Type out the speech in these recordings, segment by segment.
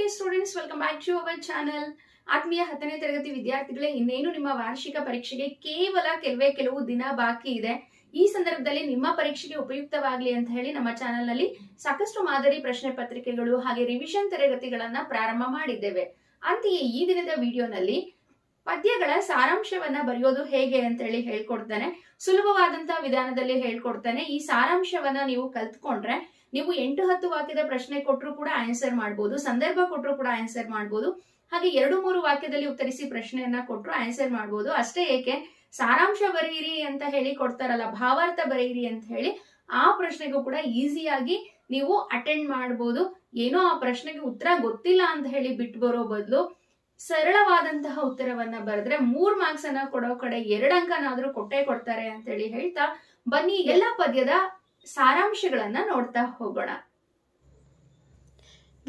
Dear students welcome back to our channel ಆತ್ಮೀಯ ಹತ್ತನೇ ತರಗತಿ ವಿದ್ಯಾರ್ಥಿಗಳೇ, ಇನ್ನೇನು ನಿಮ್ಮ ವಾರ್ಷಿಕ ಪರೀಕ್ಷೆಗೆ ಕೇವಲ ಕೆಲವೇ ಕೆಲವು ದಿನ ಬಾಕಿ ಇದೆ. ಈ ಸಂದರ್ಭದಲ್ಲಿ ನಿಮ್ಮ ಪರೀಕ್ಷೆಗೆ ಉಪಯುಕ್ತವಾಗಲಿ ಅಂತ ಹೇಳಿ ನಮ್ಮ ಚಾನೆಲ್ನಲ್ಲಿ ಸಾಕಷ್ಟು ಮಾದರಿ ಪ್ರಶ್ನೆ ಪತ್ರಿಕೆಗಳು ಹಾಗೆ ರಿವಿಷನ್ ತರಗತಿಗಳನ್ನ ಪ್ರಾರಂಭ ಮಾಡಿದ್ದೇವೆ. ಅಂತೆಯೇ ಈ ದಿನದ ವಿಡಿಯೋನಲ್ಲಿ ಪದ್ಯಗಳ ಸಾರಾಂಶವನ್ನ ಬರೆಯೋದು ಹೇಗೆ ಅಂತ ಹೇಳಿ ಹೇಳ್ಕೊಡ್ತಾನೆ. ಸುಲಭವಾದಂತಹ ವಿಧಾನದಲ್ಲಿ ಹೇಳ್ಕೊಡ್ತಾನೆ. ಈ ಸಾರಾಂಶವನ್ನ ನೀವು ಕಲ್ತ್ಕೊಂಡ್ರೆ ನೀವು ಎಂಟು ಹತ್ತು ವಾಕ್ಯದ ಪ್ರಶ್ನೆ ಕೊಟ್ಟರು ಕೂಡ ಆನ್ಸರ್ ಮಾಡ್ಬೋದು, ಸಂದರ್ಭ ಕೊಟ್ಟರು ಕೂಡ ಆನ್ಸರ್ ಮಾಡ್ಬೋದು, ಹಾಗೆ ಎರಡು ಮೂರು ವಾಕ್ಯದಲ್ಲಿ ಉತ್ತರಿಸಿ ಪ್ರಶ್ನೆಯನ್ನ ಕೊಟ್ಟರು ಆನ್ಸರ್ ಮಾಡ್ಬೋದು. ಅಷ್ಟೇ ಏಕೆ? ಸಾರಾಂಶ ಬರೆಯಿರಿ ಅಂತ ಹೇಳಿ ಕೊಡ್ತಾರಲ್ಲ, ಭಾವಾರ್ಥ ಬರೆಯಿರಿ ಅಂತ ಹೇಳಿ ಆ ಪ್ರಶ್ನೆಗೂ ಕೂಡ ಈಸಿಯಾಗಿ ನೀವು ಅಟೆಂಡ್ ಮಾಡ್ಬೋದು. ಏನೋ ಆ ಪ್ರಶ್ನೆಗೆ ಉತ್ತರ ಗೊತ್ತಿಲ್ಲ ಅಂತ ಹೇಳಿ ಬಿಟ್ಟು ಬರೋ ಬದಲು ಸರಳವಾದಂತಹ ಉತ್ತರವನ್ನ ಬರೆದ್ರೆ ಮೂರ್ ಮಾರ್ಕ್ಸ್ ಅನ್ನ ಕೊಡೋ ಕಡೆ ಎರಡು ಅಂಕನಾದ್ರೂ ಕೊಟ್ಟೆ ಕೊಡ್ತಾರೆ ಅಂತ ಹೇಳಿ ಹೇಳ್ತಾ ಬನ್ನಿ ಎಲ್ಲ ಪದ್ಯದ ಸಾರಾಂಶಗಳನ್ನ ನೋಡ್ತಾ ಹೋಗೋಣ.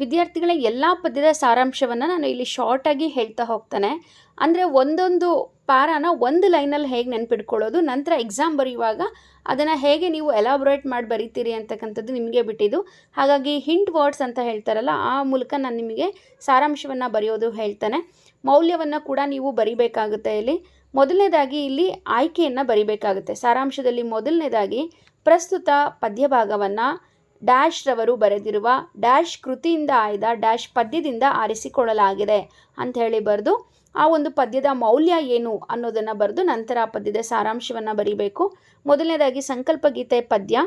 ವಿದ್ಯಾರ್ಥಿಗಳ ಎಲ್ಲ ಪದ್ಯದ ಸಾರಾಂಶವನ್ನು ನಾನು ಇಲ್ಲಿ ಶಾರ್ಟಾಗಿ ಹೇಳ್ತಾ ಹೋಗ್ತಾನೆ. ಅಂದರೆ ಒಂದೊಂದು ಪಾರಾನ ಒಂದು ಲೈನಲ್ಲಿ ಹೇಗೆ ನೆನ್ಪಿಟ್ಕೊಳ್ಳೋದು ನಂತರ ಎಕ್ಸಾಮ್ ಬರೆಯುವಾಗ ಅದನ್ನು ಹೇಗೆ ನೀವು ಎಲಾಬ್ರೇಟ್ ಮಾಡಿ ಬರೀತೀರಿ ಅಂತಕ್ಕಂಥದ್ದು ನಿಮಗೆ ಬಿಟ್ಟಿದ್ದು. ಹಾಗಾಗಿ ಹಿಂಟ್ ವರ್ಡ್ಸ್ ಅಂತ ಹೇಳ್ತಾರಲ್ಲ, ಆ ಮೂಲಕ ನಾನು ನಿಮಗೆ ಸಾರಾಂಶವನ್ನು ಬರೆಯೋದು ಹೇಳ್ತಾನೆ. ಮೌಲ್ಯವನ್ನು ಕೂಡ ನೀವು ಬರಿಬೇಕಾಗುತ್ತೆ ಇಲ್ಲಿ. ಮೊದಲನೇದಾಗಿ ಇಲ್ಲಿ ಆಯ್ಕೆಯನ್ನು ಬರಿಬೇಕಾಗುತ್ತೆ. ಸಾರಾಂಶದಲ್ಲಿ ಮೊದಲನೇದಾಗಿ ಪ್ರಸ್ತುತ ಪದ್ಯಭಾಗವನ್ನು ಡ್ಯಾಶ್ ರವರು ಬರೆದಿರುವ ಡ್ಯಾಶ್ ಕೃತಿಯಿಂದ ಆಯ್ದ ಡ್ಯಾಶ್ ಪದ್ಯದಿಂದ ಆರಿಸಿಕೊಳ್ಳಲಾಗಿದೆ ಅಂತ ಹೇಳಿ ಬರೆದು ಆ ಒಂದು ಪದ್ಯದ ಮೌಲ್ಯ ಏನು ಅನ್ನೋದನ್ನು ಬರೆದು ನಂತರ ಆ ಪದ್ಯದ ಸಾರಾಂಶವನ್ನು ಬರೀಬೇಕು. ಮೊದಲನೇದಾಗಿ ಸಂಕಲ್ಪ ಗೀತೆ ಪದ್ಯ.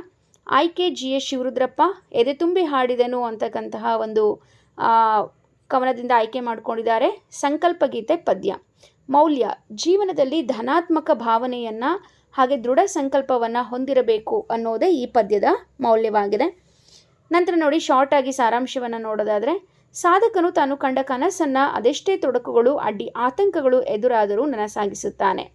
ಆಯ್ಕೆ ಜಿ ಎ ಶಿವರುದ್ರಪ್ಪ, ಎದೆ ತುಂಬಿ ಹಾಡಿದನು ಅಂತಕ್ಕಂತಹ ಒಂದು ಕವನದಿಂದ ಆಯ್ಕೆ ಮಾಡಿಕೊಂಡಿದ್ದಾರೆ ಸಂಕಲ್ಪ ಗೀತೆ ಪದ್ಯ. ಮೌಲ್ಯ, ಜೀವನದಲ್ಲಿ ಧನಾತ್ಮಕ ಭಾವನೆಯನ್ನು ಹಾಗೆ ದೃಢ ಸಂಕಲ್ಪವನ್ನು ಹೊಂದಿರಬೇಕು ಅನ್ನೋದೇ ಈ ಪದ್ಯದ ಮೌಲ್ಯವಾಗಿದೆ. ನಂತರ ನೋಡಿ ಶಾರ್ಟ್ ಆಗಿ ಸಾರಾಂಶವನ್ನು ನೋಡೋದಾದರೆ, ಸಾಧಕನು ತಾನು ಕಂಡ ಕನಸನ್ನು ಅದೆಷ್ಟೇ ತೊಡಕುಗಳು, ಅಡ್ಡಿ ಆತಂಕಗಳು ಎದುರಾದರೂ ನನಸಾಗಿಸುತ್ತಾನೆ.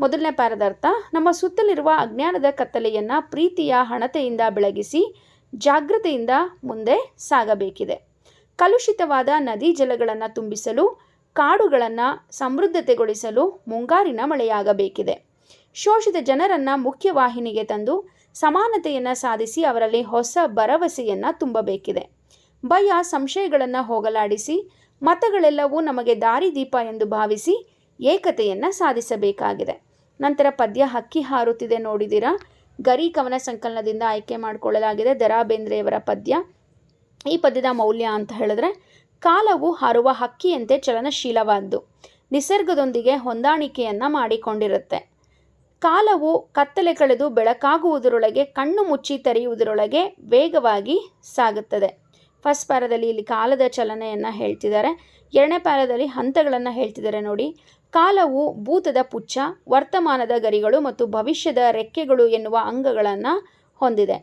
ಮೊದಲನೇ ಪಾರದಾರ್ಥ, ನಮ್ಮ ಸುತ್ತಲಿರುವ ಅಜ್ಞಾನದ ಕತ್ತಲೆಯನ್ನು ಪ್ರೀತಿಯ ಹಣತೆಯಿಂದ ಬೆಳಗಿಸಿ ಜಾಗೃತೆಯಿಂದ ಮುಂದೆ ಸಾಗಬೇಕಿದೆ. ಕಲುಷಿತವಾದ ನದಿ ಜಲಗಳನ್ನು ತುಂಬಿಸಲು, ಕಾಡುಗಳನ್ನು ಸಮೃದ್ಧತೆಗೊಳಿಸಲು ಮುಂಗಾರಿನ ಮಳೆಯಾಗಬೇಕಿದೆ. ಶೋಷಿತ ಜನರನ್ನು ಮುಖ್ಯವಾಹಿನಿಗೆ ತಂದು ಸಮಾನತೆಯನ್ನು ಸಾಧಿಸಿ ಅವರಲ್ಲಿ ಹೊಸ ಭರವಸೆಯನ್ನು ತುಂಬಬೇಕಿದೆ. ಭಯ ಸಂಶಯಗಳನ್ನು ಹೋಗಲಾಡಿಸಿ, ಮತಗಳೆಲ್ಲವೂ ನಮಗೆ ದಾರಿದೀಪ ಎಂದು ಭಾವಿಸಿ ಏಕತೆಯನ್ನು ಸಾಧಿಸಬೇಕಾಗಿದೆ. ನಂತರ ಪದ್ಯ ಹಕ್ಕಿ ಹಾರುತ್ತಿದೆ ನೋಡಿದಿರಾ? ಗರಿ ಕವನ ಸಂಕಲನದಿಂದ ಆಯ್ಕೆ ಮಾಡಿಕೊಳ್ಳಲಾಗಿದೆ ದರಾ ಬೇಂದ್ರೆಯವರ ಪದ್ಯ. ಈ ಪದ್ಯದ ಮೌಲ್ಯ ಅಂತ ಹೇಳಿದ್ರೆ, ಕಾಲವು ಹಾರುವ ಹಕ್ಕಿಯಂತೆ ಚಲನಶೀಲವಾದ್ದು, ನಿಸರ್ಗದೊಂದಿಗೆ ಹೊಂದಾಣಿಕೆಯನ್ನು ಮಾಡಿಕೊಂಡಿರುತ್ತೆ. ಕಾಲವು ಕತ್ತಲೆ ಕಳೆದು ಬೆಳಕಾಗುವುದರೊಳಗೆ, ಕಣ್ಣು ಮುಚ್ಚಿ ತೆರೆಯುವುದರೊಳಗೆ ವೇಗವಾಗಿ ಸಾಗುತ್ತದೆ. ಫಸ್ಟ್ ಪಾರದಲ್ಲಿ ಇಲ್ಲಿ ಕಾಲದ ಚಲನೆಯನ್ನು ಹೇಳ್ತಿದ್ದಾರೆ. ಎರಡನೇ ಪ್ಯಾರದಲ್ಲಿ ಹಂತಗಳನ್ನು ಹೇಳ್ತಿದ್ದಾರೆ ನೋಡಿ. ಕಾಲವು ಭೂತದ ಪುಚ್ಚ, ವರ್ತಮಾನದ ಗರಿಗಳು ಮತ್ತು ಭವಿಷ್ಯದ ರೆಕ್ಕೆಗಳು ಎನ್ನುವ ಅಂಗಗಳನ್ನು ಹೊಂದಿದೆ.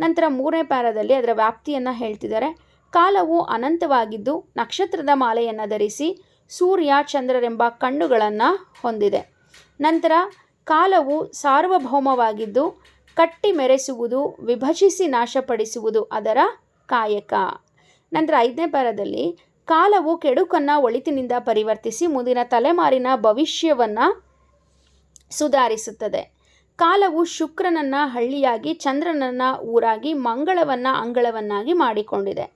ನಂತರ ಮೂರನೇ ಪ್ಯಾರದಲ್ಲಿ ಅದರ ವ್ಯಾಪ್ತಿಯನ್ನು ಹೇಳ್ತಿದ್ದಾರೆ. ಕಾಲವು ಅನಂತವಾಗಿದ್ದು ನಕ್ಷತ್ರದ ಮಾಲೆಯನ್ನು ಧರಿಸಿ ಸೂರ್ಯ, ಚಂದ್ರರೆಂಬ ಕಣ್ಣುಗಳನ್ನು ಹೊಂದಿದೆ. ನಂತರ ಕಾಲವು ಸಾರ್ವಭೌಮವಾಗಿದ್ದು ಕಟ್ಟಿ ಮೆರೆಸುವುದು ವಿಭಜಿಸಿ ನಾಶಪಡಿಸುವುದು ಅದರ ಕಾಯಕ. ನಂತರ ಐದನೇ ಪರದಲ್ಲಿ ಕಾಲವು ಕೆಡುಕನ್ನು ಒಳಿತಿನಿಂದ ಪರಿವರ್ತಿಸಿ ಮುಂದಿನ ತಲೆಮಾರಿನ ಭವಿಷ್ಯವನ್ನು ಸುಧಾರಿಸುತ್ತದೆ. ಕಾಲವು ಶುಕ್ರನನ್ನು ಹಳ್ಳಿಯಾಗಿ, ಚಂದ್ರನನ್ನು ಊರಾಗಿ, ಮಂಗಳವನ್ನು ಅಂಗಳವನ್ನಾಗಿ ಮಾಡಿಕೊಂಡಿದೆ.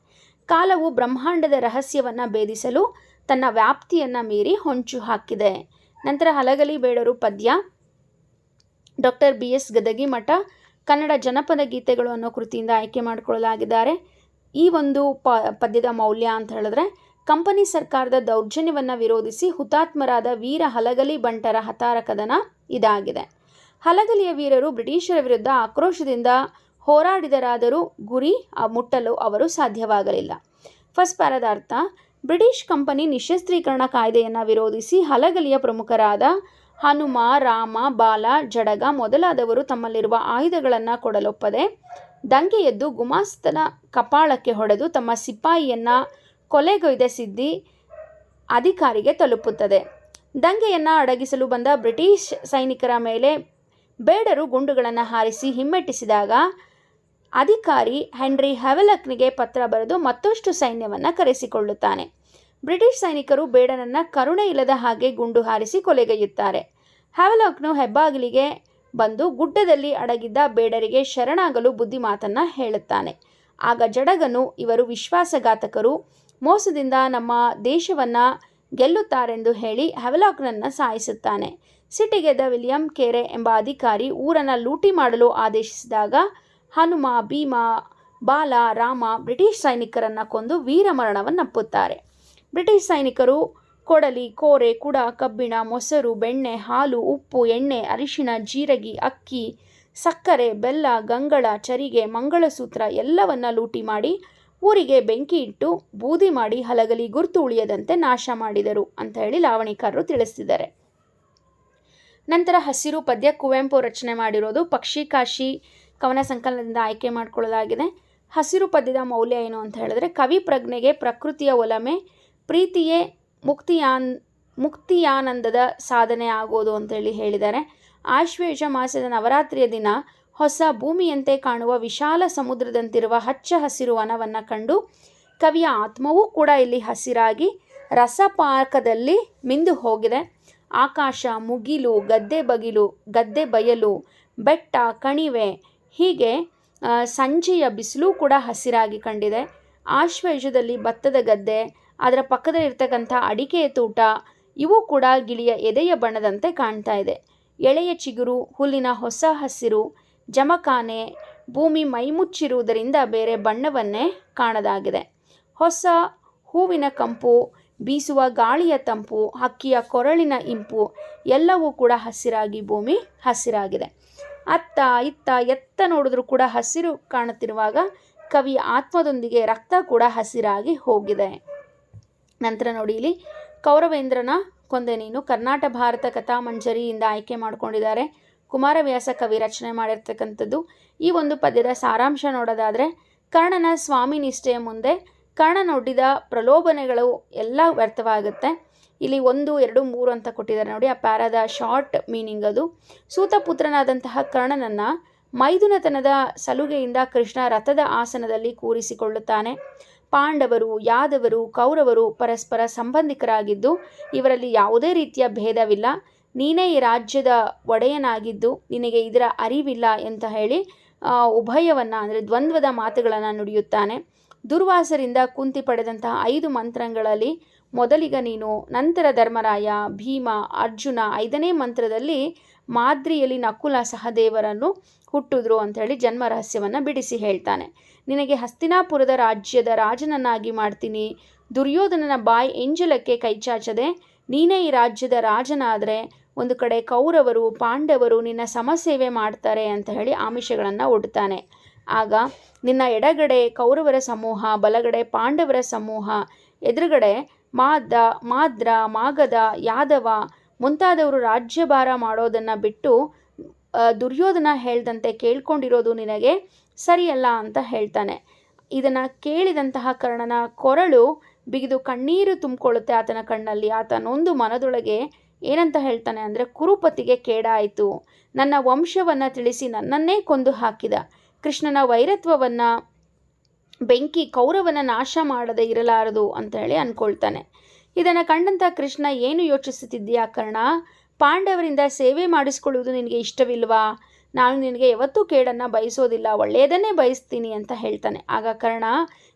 ಕಾಲವು ಬ್ರಹ್ಮಾಂಡದ ರಹಸ್ಯವನ್ನು ಭೇದಿಸಲು ತನ್ನ ವ್ಯಾಪ್ತಿಯನ್ನು ಮೀರಿ ಹೊಂಚು ಹಾಕಿದೆ ನಂತರ ಹಲಗಲಿ ಬೇಡರು ಪದ್ಯ ಡಾಕ್ಟರ್ ಬಿ ಎಸ್ ಗದಗಿ ಮಠ ಕನ್ನಡ ಜನಪದ ಗೀತೆಗಳು ಅನ್ನೋ ಕೃತಿಯಿಂದ ಆಯ್ಕೆ ಮಾಡಿಕೊಳ್ಳಲಾಗಿದ್ದಾರೆ. ಈ ಒಂದು ಪ, ಪದ್ಯದ ಮೌಲ್ಯ ಅಂತ ಹೇಳಿದ್ರೆ, ಕಂಪನಿ ಸರ್ಕಾರದ ದೌರ್ಜನ್ಯವನ್ನು ವಿರೋಧಿಸಿ ಹುತಾತ್ಮರಾದ ವೀರ ಹಲಗಲಿ ಬಂಟರ ಹತಾರ ಕದನ ಇದಾಗಿದೆ. ಹಲಗಲಿಯ ವೀರರು ಬ್ರಿಟಿಷರ ವಿರುದ್ಧ ಆಕ್ರೋಶದಿಂದ ಹೋರಾಡಿದರಾದರೂ ಗುರಿ ಮುಟ್ಟಲು ಅವರು ಸಾಧ್ಯವಾಗಲಿಲ್ಲ. ಫಸ್ಟ್ ಪ್ಯಾರದ ಅರ್ಥ ಬ್ರಿಟಿಷ್ ಕಂಪನಿ ನಿಶಸ್ತ್ರೀಕರಣ ಕಾಯ್ದೆಯನ್ನು ವಿರೋಧಿಸಿ ಹಲಗಲಿಯ ಪ್ರಮುಖರಾದ ಹನುಮ, ರಾಮ, ಬಾಲ, ಜಡಗ ಮೊದಲಾದವರು ತಮ್ಮಲ್ಲಿರುವ ಆಯುಧಗಳನ್ನು ಕೊಡಲೊಪ್ಪದೆ ದಂಗೆ ಎದ್ದು ಗುಮಾಸ್ತನ ಕಪಾಳಕ್ಕೆ ಹೊಡೆದು ತಮ್ಮ ಸಿಪಾಯಿಯನ್ನು ಕೊಲೆಗೊಯ್ದ ಸಿದ್ಧಿ ಅಧಿಕಾರಿಗೆ ತಲುಪುತ್ತದೆ. ದಂಗೆಯನ್ನು ಅಡಗಿಸಲು ಬಂದ ಬ್ರಿಟಿಷ್ ಸೈನಿಕರ ಮೇಲೆ ಬೇಡರು ಗುಂಡುಗಳನ್ನು ಹಾರಿಸಿ ಹಿಮ್ಮೆಟ್ಟಿಸಿದಾಗ ಅಧಿಕಾರಿ ಹೆನ್ರಿ ಹೆವೆಲಕ್ನಿಗೆ ಪತ್ರ ಬರೆದು ಮತ್ತಷ್ಟು ಸೈನ್ಯವನ್ನು ಕರೆಸಿಕೊಳ್ಳುತ್ತಾನೆ. ಬ್ರಿಟಿಷ್ ಸೈನಿಕರು ಬೇಡನನ್ನು ಕರುಣೆ ಇಲ್ಲದ ಹಾಗೆ ಗುಂಡು ಹಾರಿಸಿ ಕೊಲೆಗೈಯುತ್ತಾರೆ. ಹ್ಯಾವಲಾಕ್ನು ಹೆಬ್ಬಾಗಿಲಿಗೆ ಬಂದು ಗುಡ್ಡದಲ್ಲಿ ಅಡಗಿದ್ದ ಬೇಡರಿಗೆ ಶರಣಾಗಲು ಬುದ್ಧಿಮಾತನ್ನು ಹೇಳುತ್ತಾನೆ. ಆಗ ಜಡಗನು, ಇವರು ವಿಶ್ವಾಸಘಾತಕರು, ಮೋಸದಿಂದ ನಮ್ಮ ದೇಶವನ್ನು ಗೆಲ್ಲುತ್ತಾರೆಂದು ಹೇಳಿ ಹೆವಲಾಕ್ನನ್ನು ಸಾಯಿಸುತ್ತಾನೆ. ಸಿಟಿಗೆದ ವಿಲಿಯಂ ಕೆರೆ ಎಂಬ ಅಧಿಕಾರಿ ಊರನ್ನು ಲೂಟಿ ಮಾಡಲು ಆದೇಶಿಸಿದಾಗ, ಹನುಮ, ಭೀಮ, ಬಾಲ, ರಾಮ ಬ್ರಿಟಿಷ್ ಸೈನಿಕರನ್ನು ಕೊಂದು ವೀರಮರಣವನ್ನಪ್ಪುತ್ತಾರೆ. ಬ್ರಿಟಿಷ್ ಸೈನಿಕರು ಕೊಡಲಿ, ಕೋರೆ, ಕುಡ, ಕಬ್ಬಿಣ, ಮೊಸರು, ಬೆಣ್ಣೆ, ಹಾಲು, ಉಪ್ಪು, ಎಣ್ಣೆ, ಅರಿಶಿಣ, ಜೀರಗಿ, ಅಕ್ಕಿ, ಸಕ್ಕರೆ, ಬೆಲ್ಲ, ಗಂಗಳ, ಚರಿಗೆ, ಮಂಗಳಸೂತ್ರ ಎಲ್ಲವನ್ನ ಲೂಟಿ ಮಾಡಿ ಊರಿಗೆ ಬೆಂಕಿ ಇಟ್ಟು ಬೂದಿ ಮಾಡಿ ಹಲಗಲಿ ಗುರ್ತು ಉಳಿಯದಂತೆ ನಾಶ ಮಾಡಿದರು ಅಂತ ಹೇಳಿ ಲಾವಣಿಕಾರರು ತಿಳಿಸಿದ್ದಾರೆ. ನಂತರ ಹಸಿರು ಪದ್ಯ ಕುವೆಂಪು ರಚನೆ ಮಾಡಿರೋದು ಪಕ್ಷಿ ಕಾಶಿ ಕವನ ಸಂಕಲನದಿಂದ ಆಯ್ಕೆ ಮಾಡಿಕೊಳ್ಳಲಾಗಿದೆ ಹಸಿರು ಪದ್ಯದ ಮೌಲ್ಯ ಏನು ಅಂತ ಹೇಳಿದ್ರೆ ಕವಿ ಪ್ರಜ್ಞೆಗೆ ಪ್ರಕೃತಿಯ ಒಲಮೆ ಪ್ರೀತಿಯೇ ಮುಕ್ತಿಯಾನ್, ಮುಕ್ತಿಯಾನಂದದ ಸಾಧನೆ ಆಗೋದು ಅಂತೇಳಿ ಹೇಳಿದ್ದಾರೆ. ಆಶ್ವೇಷ ಮಾಸದ ನವರಾತ್ರಿಯ ದಿನ ಹೊಸ ಭೂಮಿಯಂತೆ ಕಾಣುವ ವಿಶಾಲ ಸಮುದ್ರದಂತಿರುವ ಹಚ್ಚ ಹಸಿರು ವನವನ್ನು ಕಂಡು ಕವಿಯ ಆತ್ಮವೂ ಕೂಡ ಇಲ್ಲಿ ಹಸಿರಾಗಿ ರಸಪಾಕದಲ್ಲಿ ಮಿಂದು ಹೋಗಿದೆ. ಆಕಾಶ ಮುಗಿಲು, ಗದ್ದೆ ಬಗಿಲು, ಗದ್ದೆ ಬಯಲು, ಬೆಟ್ಟ, ಕಣಿವೆ, ಹೀಗೆ ಸಂಜೆಯ ಬಿಸಿಲು ಕೂಡ ಹಸಿರಾಗಿ ಕಂಡಿದೆ. ಆಶ್ವಯುಜದಲ್ಲಿ ಭತ್ತದ ಗದ್ದೆ ಅದರ ಪಕ್ಕದಲ್ಲಿರ್ತಕ್ಕಂಥ ಅಡಿಕೆಯ ತೋಟ, ಇವು ಕೂಡ ಗಿಳಿಯ ಎದೆಯ ಬಣ್ಣದಂತೆ ಕಾಣ್ತಾ ಇದೆ. ಎಳೆಯ ಚಿಗುರು, ಹುಲ್ಲಿನ ಹೊಸ ಹಸಿರು, ಜಮಖಾನೆ, ಭೂಮಿ ಮೈಮುಚ್ಚಿರುವುದರಿಂದ ಬೇರೆ ಬಣ್ಣವನ್ನೇ ಕಾಣದಾಗಿದೆ. ಹೊಸ ಹೂವಿನ ಕಂಪು, ಬೀಸುವ ಗಾಳಿಯ ತಂಪು, ಹಕ್ಕಿಯ ಕೊರಳಿನ ಇಂಪು, ಎಲ್ಲವೂ ಕೂಡ ಹಸಿರಾಗಿ ಭೂಮಿ ಹಸಿರಾಗಿದೆ. ಅತ್ತ ಇತ್ತ ಎತ್ತ ನೋಡಿದ್ರೂ ಕೂಡ ಹಸಿರು ಕಾಣುತ್ತಿರುವಾಗ ಕವಿಯ ಆತ್ಮದೊಂದಿಗೆ ರಕ್ತ ಕೂಡ ಹಸಿರಾಗಿ ಹೋಗಿದೆ. ನಂತರ ನೋಡಿ ಇಲ್ಲಿ ಕೌರವೇಂದ್ರನ ಕೊಂದೆ ನೀನು. ಕರ್ನಾಟ ಭಾರತ ಕಥಾಮಂಜರಿಯಿಂದ ಆಯ್ಕೆ ಮಾಡಿಕೊಂಡಿದ್ದಾರೆ. ಕುಮಾರವ್ಯಾಸ ಕವಿ ರಚನೆ ಮಾಡಿರ್ತಕ್ಕಂಥದ್ದು. ಈ ಒಂದು ಪದ್ಯದ ಸಾರಾಂಶ ನೋಡೋದಾದರೆ, ಕರ್ಣನ ಸ್ವಾಮಿ ನಿಷ್ಠೆಯ ಮುಂದೆ ಕರ್ಣನೊಡ್ಡಿದ ಪ್ರಲೋಭನೆಗಳು ಎಲ್ಲ ವ್ಯರ್ಥವಾಗುತ್ತೆ. ಇಲ್ಲಿ ಒಂದು, ಎರಡು, ಮೂರು ಅಂತ ಕೊಟ್ಟಿದ್ದಾರೆ. ನೋಡಿ, ಆ ಪ್ಯಾರಾದ ಶಾರ್ಟ್ ಮೀನಿಂಗ್ ಅದು. ಸೂತಪುತ್ರನಾದಂತಹ ಕರ್ಣನನ್ನು ಮೈದುನತನದ ಸಲುಗೆಯಿಂದ ಕೃಷ್ಣ ರಥದ ಆಸನದಲ್ಲಿ ಕೂರಿಸಿಕೊಳ್ಳುತ್ತಾನೆ. ಪಾಂಡವರು, ಯಾದವರು, ಕೌರವರು ಪರಸ್ಪರ ಸಂಬಂಧಿಕರಾಗಿದ್ದು, ಇವರಲ್ಲಿ ಯಾವುದೇ ರೀತಿಯ ಭೇದವಿಲ್ಲ. ನೀನೇ ಈ ರಾಜ್ಯದ ಒಡೆಯನಾಗಿದ್ದು, ನಿನಗೆ ಇದರ ಅರಿವಿಲ್ಲ ಅಂತ ಹೇಳಿ ಉಭಯವನ್ನು, ಅಂದರೆ ದ್ವಂದ್ವದ ಮಾತುಗಳನ್ನು ನುಡಿಯುತ್ತಾನೆ. ದುರ್ವಾಸರಿಂದ ಕುಂತಿ ಪಡೆದಂತಹ ಐದು ಮಂತ್ರಗಳಲ್ಲಿ ಮೊದಲಿಗ ನೀನು ನಂತರ ಧರ್ಮರಾಯ, ಭೀಮ, ಅರ್ಜುನ ಐದನೇ ಮಂತ್ರದಲ್ಲಿ ಮಾದ್ರಿಯಲ್ಲಿ ನಕುಲ ಸಹದೇವರನ್ನು ಹುಟ್ಟಿದ್ರು ಅಂಥೇಳಿ ಜನ್ಮ ರಹಸ್ಯವನ್ನು ಬಿಡಿಸಿ ಹೇಳ್ತಾನೆ. ನಿನಗೆ ಹಸ್ತಿನಾಪುರದ ರಾಜ್ಯದ ರಾಜನನ್ನಾಗಿ ಮಾಡ್ತೀನಿ. ದುರ್ಯೋಧನನ ಬಾಯಿ ಎಂಜಲಕ್ಕೆ ಕೈಚಾಚದೆ ನೀನೇ ಈ ರಾಜ್ಯದ ರಾಜನಾದರೆ, ಒಂದು ಕಡೆ ಕೌರವರು, ಪಾಂಡವರು ನಿನ್ನ ಸಮಸೇವೆ ಮಾಡ್ತಾರೆ ಅಂತ ಹೇಳಿ ಆಮಿಷಗಳನ್ನು ಒಡ್ತಾನೆ. ಆಗ ನಿನ್ನ ಎಡಗಡೆ ಕೌರವರ ಸಮೂಹ, ಬಲಗಡೆ ಪಾಂಡವರ ಸಮೂಹ, ಎದುರುಗಡೆ ಮಾದ, ಮಾದ್ರ, ಮಾಗದ, ಯಾದವ ಮುಂತಾದವರು ರಾಜ್ಯಭಾರ ಮಾಡೋದನ್ನು ಬಿಟ್ಟು ದುರ್ಯೋಧನ ಹೇಳ್ದಂತೆ ಕೇಳ್ಕೊಂಡಿರೋದು ನಿನಗೆ ಸರಿಯಲ್ಲ ಅಂತ ಹೇಳ್ತಾನೆ. ಇದನ್ನು ಕೇಳಿದಂತಹ ಕರ್ಣನ ಕೊರಳು ಬಿಗಿದು ಕಣ್ಣೀರು ತುಂಬಿಕೊಳ್ಳುತ್ತೆ ಆತನ ಕಣ್ಣಲ್ಲಿ. ಆತ ನೊಂದು ಮನದೊಳಗೆ ಏನಂತ ಹೇಳ್ತಾನೆ ಅಂದರೆ, ಕುರುಪತಿಗೆ ಕೇಡಾಯಿತು. ನನ್ನ ವಂಶವನ್ನು ತಿಳಿಸಿ ನನ್ನನ್ನೇ ಕೊಂದು ಹಾಕಿದ. ಕೃಷ್ಣನ ವೈರತ್ವವನ್ನು, ಬೆಂಕಿ ಕೌರವನ ನಾಶ ಮಾಡದೆ ಇರಲಾರದು ಅಂತ ಹೇಳಿ ಅಂದ್ಕೊಳ್ತಾನೆ ಇದನ್ನು ಕಂಡಂಥ ಕೃಷ್ಣ ಏನು ಯೋಚಿಸುತ್ತಿದ್ದೀಯಾ ಕರ್ಣ? ಪಾಂಡವರಿಂದ ಸೇವೆ ಮಾಡಿಸಿಕೊಳ್ಳುವುದು ನಿನಗೆ ಇಷ್ಟವಿಲ್ವಾ? ನಾನು ನಿನಗೆ ಯಾವತ್ತೂ ಕೇಡನ್ನು ಬಯಸೋದಿಲ್ಲ, ಒಳ್ಳೆಯದನ್ನೇ ಬಯಸ್ತೀನಿ ಅಂತ ಹೇಳ್ತಾನೆ. ಆಗ ಕರ್ಣ,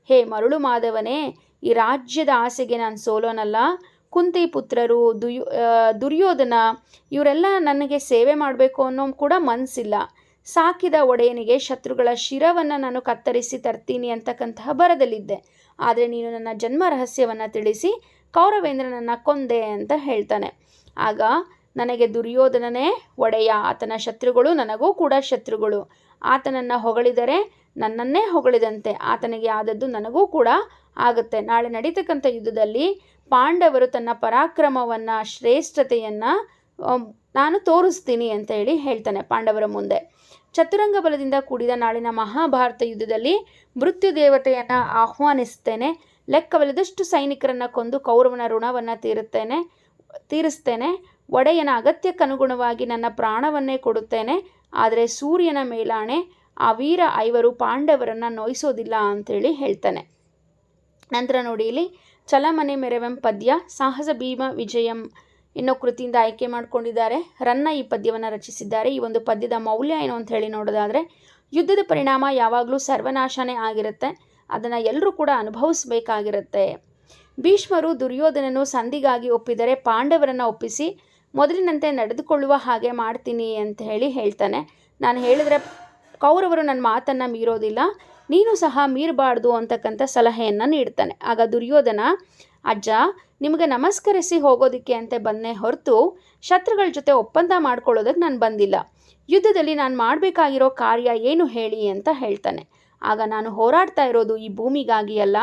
ಹೇ ಮರುಳು ಮಾಧವನೇ, ಈ ರಾಜ್ಯದ ಆಸೆಗೆ ನಾನು ಸೋಲೋನಲ್ಲ. ಕುಂತಿ ಪುತ್ರರು, ದುಯೋ ದುರ್ಯೋಧನ, ಇವರೆಲ್ಲ ನನಗೆ ಸೇವೆ ಮಾಡಬೇಕು ಅನ್ನೋ ಕೂಡ ಮನಸ್ಸಿಲ್ಲ ಸಾಕಿದ ಒಡೆಯನಿಗೆ ಶತ್ರುಗಳ ಶಿರವನ್ನು ನಾನು ಕತ್ತರಿಸಿ ತರ್ತೀನಿ ಅಂತಕ್ಕಂತಹ ಬರದಲ್ಲಿದ್ದೆ. ಆದರೆ ನೀನು ನನ್ನ ಜನ್ಮ ರಹಸ್ಯವನ್ನು ತಿಳಿಸಿ ಕೌರವೇಂದ್ರನನ್ನು ಕೊಂದೆ ಅಂತ ಹೇಳ್ತಾನೆ. ಆಗ ನನಗೆ ದುರ್ಯೋಧನನೇ ಒಡೆಯ, ಆತನ ಶತ್ರುಗಳು ನನಗೂ ಕೂಡ ಶತ್ರುಗಳು. ಆತನನ್ನು ಹೊಗಳಿದರೆ ನನ್ನನ್ನೇ ಹೊಗಳಿದಂತೆ, ಆತನಿಗೆ ಆದದ್ದು ನನಗೂ ಕೂಡ ಆಗುತ್ತೆ. ನಾಳೆ ನಡೀತಕ್ಕಂಥ ಯುದ್ಧದಲ್ಲಿ ಪಾಂಡವರು ತನ್ನ ಪರಾಕ್ರಮವನ್ನು, ಶ್ರೇಷ್ಠತೆಯನ್ನು ನಾನು ತೋರಿಸ್ತೀನಿ ಅಂತ ಹೇಳಿ ಹೇಳ್ತಾನೆ ಪಾಂಡವರ ಮುಂದೆ. ಚತುರಂಗ ಬಲದಿಂದ ಕೂಡಿದ ನಾಳಿನ ಮಹಾಭಾರತ ಯುದ್ಧದಲ್ಲಿ ಮೃತ್ಯು ದೇವತೆಯನ್ನು ಆಹ್ವಾನಿಸ್ತೇನೆ. ಲೆಕ್ಕವಿಲ್ಲದಷ್ಟು ಸೈನಿಕರನ್ನು ಕೊಂದು ಕೌರವನ ಋಣವನ್ನು ತೀರುತ್ತೇನೆ, ತೀರಿಸ್ತೇನೆ. ಒಡೆಯನ ಅಗತ್ಯಕ್ಕನುಗುಣವಾಗಿ ನನ್ನ ಪ್ರಾಣವನ್ನೇ ಕೊಡುತ್ತೇನೆ. ಆದರೆ ಸೂರ್ಯನ ಮೇಲಾಣೆ, ಆ ವೀರ ಐವರು ಪಾಂಡವರನ್ನು ನೋಯಿಸೋದಿಲ್ಲ ಅಂಥೇಳಿ ಹೇಳ್ತಾನೆ. ನಂತರ ನೋಡಿ ಇಲ್ಲಿ, ಚಲಮನೆ ಮೆರವೆಂ ಪದ್ಯ, ಸಾಹಸ ಭೀಮ ವಿಜಯಂ ಇನ್ನೋ ಕೃತಿಯಿಂದ ಆಯ್ಕೆ ಮಾಡಿಕೊಂಡಿದ್ದಾರೆ. ರನ್ನ ಈ ಪದ್ಯವನ್ನು ರಚಿಸಿದ್ದಾರೆ. ಈ ಒಂದು ಪದ್ಯದ ಮೌಲ್ಯ ಏನು ಅಂತ ಹೇಳಿ ನೋಡೋದಾದರೆ, ಯುದ್ಧದ ಪರಿಣಾಮ ಯಾವಾಗಲೂ ಸರ್ವನಾಶನೇ ಆಗಿರುತ್ತೆ. ಅದನ್ನು ಎಲ್ಲರೂ ಕೂಡ ಅನುಭವಿಸಬೇಕಾಗಿರುತ್ತೆ. ಭೀಷ್ಮರು ದುರ್ಯೋಧನನು ಸಂಧಿಗಾಗಿ ಒಪ್ಪಿದರೆ ಪಾಂಡವರನ್ನು ಒಪ್ಪಿಸಿ ಮೊದಲಿನಂತೆ ನಡೆದುಕೊಳ್ಳುವ ಹಾಗೆ ಮಾಡ್ತೀನಿ ಅಂತ ಹೇಳಿ ಹೇಳ್ತಾನೆ. ನಾನು ಹೇಳಿದರೆ ಕೌರವರು ನನ್ನ ಮಾತನ್ನು ಮೀರೋದಿಲ್ಲ, ನೀನು ಸಹ ಮೀರಬಾರ್ದು ಅಂತಕ್ಕಂಥ ಸಲಹೆಯನ್ನು ನೀಡ್ತಾನೆ. ಆಗ ದುರ್ಯೋಧನ, ಅಜ್ಜ, ನಿಮಗೆ ನಮಸ್ಕರಿಸಿ ಹೋಗೋದಕ್ಕೆ ಅಂತ ಬಂದೇ ಹೊರತು ಶತ್ರುಗಳ ಜೊತೆ ಒಪ್ಪಂದ ಮಾಡ್ಕೊಳ್ಳೋದಕ್ಕೆ ನಾನು ಬಂದಿಲ್ಲ. ಯುದ್ಧದಲ್ಲಿ ನಾನು ಮಾಡಬೇಕಾಗಿರೋ ಕಾರ್ಯ ಏನು ಹೇಳಿ ಅಂತ ಹೇಳ್ತಾನೆ. ಆಗ ನಾನು ಹೋರಾಡ್ತಾ ಇರೋದು ಈ ಭೂಮಿಗಾಗಿ ಅಲ್ಲ,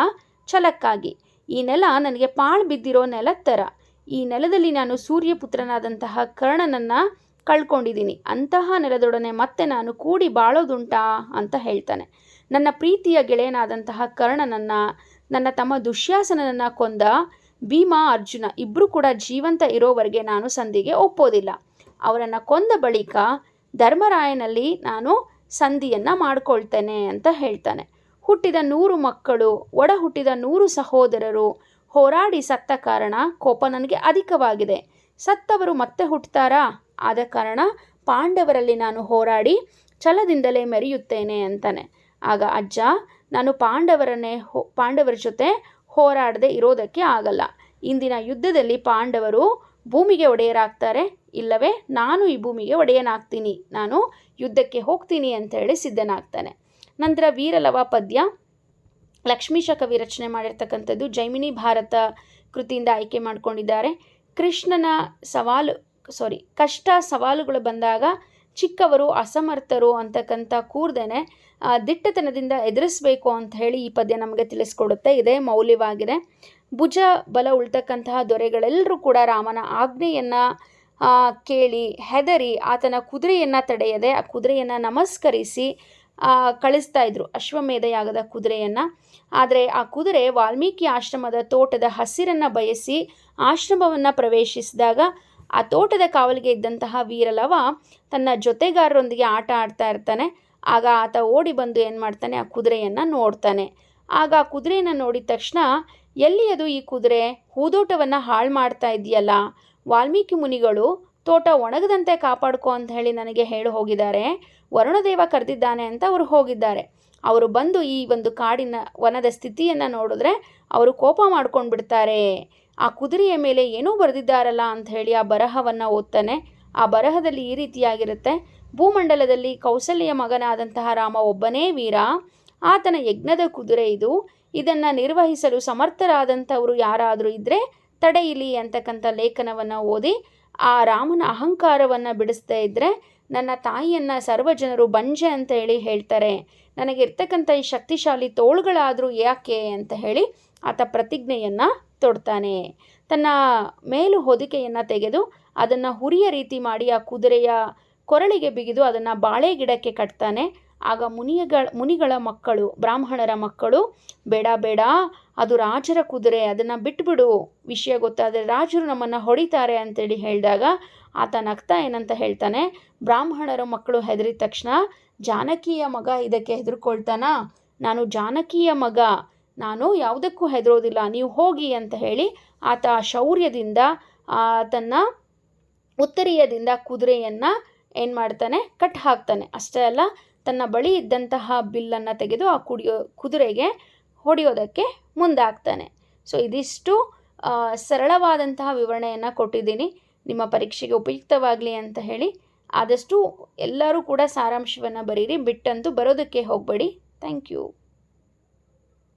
ಛಲಕ್ಕಾಗಿ. ಈ ನೆಲ ನನಗೆ ಪಾಳು ಬಿದ್ದಿರೋ ನೆಲದ ಥರ. ಈ ನೆಲದಲ್ಲಿ ನಾನು ಸೂರ್ಯಪುತ್ರನಾದಂತಹ ಕರ್ಣನನ್ನು ಕಳ್ಕೊಂಡಿದ್ದೀನಿ. ಅಂತಹ ನೆಲದೊಡನೆ ಮತ್ತೆ ನಾನು ಕೂಡಿ ಬಾಳೋದುಂಟಾ ಅಂತ ಹೇಳ್ತಾನೆ. ನನ್ನ ಪ್ರೀತಿಯ ಗೆಳೆಯನಾದಂತಹ ಕರ್ಣನನ್ನು, ನನ್ನ ತಮ್ಮ ದುಶ್ಯಾಸನನ್ನು ಕೊಂದ ಭೀಮಾ, ಅರ್ಜುನ ಇಬ್ಬರೂ ಕೂಡ ಜೀವಂತ ಇರೋವರೆಗೆ ನಾನು ಸಂಧಿಗೆ ಒಪ್ಪೋದಿಲ್ಲ. ಅವರನ್ನು ಕೊಂದ ಬಳಿಕ ಧರ್ಮರಾಯನಲ್ಲಿ ನಾನು ಸಂಧಿಯನ್ನು ಮಾಡಿಕೊಳ್ತೇನೆ ಅಂತ ಹೇಳ್ತಾನೆ. ಹುಟ್ಟಿದ ನೂರು ಮಕ್ಕಳು ಒಡ ಹುಟ್ಟಿದ ನೂರು ಸಹೋದರರು, ಹೋರಾಡಿ ಸತ್ತ ಕಾರಣ ಕೋಪ ನನಗೆ ಅಧಿಕವಾಗಿದೆ. ಸತ್ತವರು ಮತ್ತೆ ಹುಟ್ಟುತ್ತಾರಾ ಆದ ಕಾರಣ ಪಾಂಡವರಲ್ಲಿ ನಾನು ಹೋರಾಡಿ ಛಲದಿಂದಲೇ ಮೆರೆಯುತ್ತೇನೆ ಅಂತಾನೆ. ಆಗ ಅಜ್ಜ, ನಾನು ಪಾಂಡವರನ್ನೇ ಹೋ, ಪಾಂಡವರ ಜೊತೆ ಹೋರಾಡದೆ ಇರೋದಕ್ಕೆ ಆಗಲ್ಲ. ಇಂದಿನ ಯುದ್ಧದಲ್ಲಿ ಪಾಂಡವರು ಭೂಮಿಗೆ ಒಡೆಯರಾಗ್ತಾರೆ. ಇಲ್ಲವೇ? ನಾನು ಈ ಭೂಮಿಗೆ ಒಡೆಯನಾಗ್ತೀನಿ. ನಾನು ಯುದ್ಧಕ್ಕೆ ಹೋಗ್ತೀನಿ ಅಂತ ಹೇಳಿ ಸಿದ್ಧನಾಗ್ತಾನೆ. ನಂತರ ವೀರಲವ ಪದ್ಯ. ಕವಿ ರಚನೆ ಮಾಡಿರ್ತಕ್ಕಂಥದ್ದು ಜೈಮಿನಿ ಭಾರತ ಕೃತಿಯಿಂದ ಆಯ್ಕೆ ಮಾಡಿಕೊಂಡಿದ್ದಾರೆ. ಕೃಷ್ಣನ ಸವಾಲು ಸಾರಿ ಕಷ್ಟ ಸವಾಲುಗಳು ಬಂದಾಗ ಚಿಕ್ಕವರು ಅಸಮರ್ಥರು ಅಂತಕ್ಕಂಥ ಕೂರ್ದೇನೆ ದಿಟ್ಟತನದಿಂದ ಎದುರಿಸಬೇಕು ಅಂತ ಹೇಳಿ ಈ ಪದ್ಯ ನಮಗೆ ತಿಳಿಸ್ಕೊಡುತ್ತೆ. ಇದೇ ಮೌಲ್ಯವಾಗಿದೆ. ಭುಜ ಬಲ ಉಳ್ತಕ್ಕಂತಹ ದೊರೆಗಳೆಲ್ಲರೂ ಕೂಡ ರಾಮನ ಆಜ್ಞೆಯನ್ನು ಕೇಳಿ ಹೆದರಿ ಆತನ ಕುದುರೆಯನ್ನು ತಡೆಯದೆ ಆ ಕುದುರೆಯನ್ನು ನಮಸ್ಕರಿಸಿ ಕಳಿಸ್ತಾ ಇದ್ರು ಅಶ್ವಮೇಧ ಯಾಗದ ಕುದುರೆಯನ್ನು. ಆದರೆ ಆ ಕುದುರೆ ವಾಲ್ಮೀಕಿ ಆಶ್ರಮದ ತೋಟದ ಹಸಿರನ್ನು ಬಯಸಿ ಆಶ್ರಮವನ್ನು ಪ್ರವೇಶಿಸಿದಾಗ ಆ ತೋಟದ ಕಾವಲಿಗೆ ಇದ್ದಂತಹ ವೀರಲವ ತನ್ನ ಜೊತೆಗಾರರೊಂದಿಗೆ ಆಟ ಆಡ್ತಾ ಇರ್ತಾನೆ. ಆಗ ಆತ ಓಡಿ ಬಂದು ಏನು ಮಾಡ್ತಾನೆ? ಆ ಕುದುರೆಯನ್ನು ನೋಡ್ತಾನೆ. ಆಗ ಆ ಕುದುರೆಯನ್ನು ನೋಡಿದ ತಕ್ಷಣ, ಎಲ್ಲಿ ಅದು ಈ ಕುದುರೆ? ಹೂದೋಟವನ್ನು ಹಾಳು ಮಾಡ್ತಾ ಇದೆಯಲ್ಲ? ವಾಲ್ಮೀಕಿ ಮುನಿಗಳು ತೋಟ ಒಣಗದಂತೆ ಕಾಪಾಡ್ಕೋ ಅಂತ ಹೇಳಿ ನನಗೆ ಹೇಳಿ ಹೋಗಿದ್ದಾರೆ. ವರುಣದೇವ ಕರೆದಿದ್ದಾನೆ ಅಂತ ಅವರು ಹೋಗಿದ್ದಾರೆ. ಅವರು ಬಂದು ಈ ಒಂದು ಕಾಡಿನ ವನದ ಸ್ಥಿತಿಯನ್ನು ನೋಡಿದ್ರೆ ಅವರು ಕೋಪ ಮಾಡ್ಕೊಂಡು ಬಿಡ್ತಾರೆ ಆ ಕುದುರೆಯ ಮೇಲೆ ಏನೂ ಬರೆದಿದ್ದಾರಲ್ಲ ಅಂತ ಹೇಳಿ ಆ ಬರಹವನ್ನು ಓದ್ತಾನೆ. ಆ ಬರಹದಲ್ಲಿ ಈ ರೀತಿಯಾಗಿರುತ್ತೆ. ಭೂಮಂಡಲದಲ್ಲಿ ಕೌಸಲ್ಯ ಮಗನಾದಂತಹ ರಾಮ ಒಬ್ಬನೇ ವೀರ. ಆತನ ಯಜ್ಞದ ಕುದುರೆ ಇದು. ಇದನ್ನು ನಿರ್ವಹಿಸಲು ಸಮರ್ಥರಾದಂಥವರು ಯಾರಾದರೂ ಇದ್ದರೆ ತಡೆಯಿಲಿ ಅಂತಕ್ಕಂಥ ಲೇಖನವನ್ನು ಓದಿ ಆ ರಾಮನ ಅಹಂಕಾರವನ್ನು ಬಿಡಿಸ್ತಾ ಇದ್ದರೆ ನನ್ನ ತಾಯಿಯನ್ನು ಸರ್ವಜನರು ಬಂಜೆ ಅಂತ ಹೇಳಿ ಹೇಳ್ತಾರೆ. ನನಗೆ ಇರ್ತಕ್ಕಂಥ ಈ ಶಕ್ತಿಶಾಲಿ ತೋಳುಗಳಾದರೂ ಯಾಕೆ ಅಂತ ಹೇಳಿ ಆತ ಪ್ರತಿಜ್ಞೆಯನ್ನು ತೊಡ್ತಾನೆ. ತನ್ನ ಮೇಲು ಹೊದಿಕೆಯನ್ನು ತೆಗೆದು ಅದನ್ನು ಹುರಿಯ ರೀತಿ ಮಾಡಿ ಆ ಕುದುರೆಯ ಕೊರಳಿಗೆ ಬಿಗಿದು ಅದನ್ನು ಬಾಳೆ ಗಿಡಕ್ಕೆ ಕಟ್ತಾನೆ. ಆಗ ಮುನಿಯಗಳ, ಮುನಿಗಳ ಮಕ್ಕಳು, ಬ್ರಾಹ್ಮಣರ ಮಕ್ಕಳು, ಬೇಡ ಬೇಡ, ಅದು ರಾಜರ ಕುದುರೆ, ಅದನ್ನು ಬಿಟ್ಬಿಡು. ವಿಷಯ ಗೊತ್ತಾದರೆ ರಾಜರು ನಮ್ಮನ್ನು ಹೊಡಿತಾರೆ ಅಂತೇಳಿ ಹೇಳಿದಾಗ ಆತ ನಗ್ತಾ ಏನಂತ ಹೇಳ್ತಾನೆ, ಬ್ರಾಹ್ಮಣರ ಮಕ್ಕಳು ಹೆದರಿದ ತಕ್ಷಣ, ಜಾನಕಿಯ ಮಗ ಇದಕ್ಕೆ ಹೆದರ್ಕೊಳ್ತಾನಾ? ನಾನು ಜಾನಕಿಯ ಮಗ, ನಾನು ಯಾವುದಕ್ಕೂ ಹೆದರೋದಿಲ್ಲ, ನೀವು ಹೋಗಿ ಅಂತ ಹೇಳಿ ಆತ ಶೌರ್ಯದಿಂದ ತನ್ನ ಉತ್ತರೀಯದಿಂದ ಕುದುರೆಯನ್ನು ಏನು ಮಾಡ್ತಾನೆ ಕಟ್ ಹಾಕ್ತಾನೆ ಅಷ್ಟೇ ಅಲ್ಲ ತನ್ನ ಬಳಿ ಇದ್ದಂತಹ ಬಿಲ್ಲನ್ನು ತೆಗೆದು ಆ ಕುಡಿಯೋ ಕುದುರೆಗೆ ಹೊಡೆಯೋದಕ್ಕೆ ಮುಂದಾಗ್ತಾನೆ. ಸೊ, ಇದಿಷ್ಟು ಸರಳವಾದಂತಹ ವಿವರಣೆಯನ್ನು ಕೊಟ್ಟಿದ್ದೀನಿ. ನಿಮ್ಮ ಪರೀಕ್ಷೆಗೆ ಉಪಯುಕ್ತವಾಗಲಿ ಅಂತ ಹೇಳಿ. ಆದಷ್ಟು ಎಲ್ಲರೂ ಕೂಡ ಸಾರಾಂಶವನ್ನು ಬರೀರಿ. ಬಿಟ್ಟಂತೂ ಬರೋದಕ್ಕೆ ಹೋಗಬೇಡಿ. Thank you.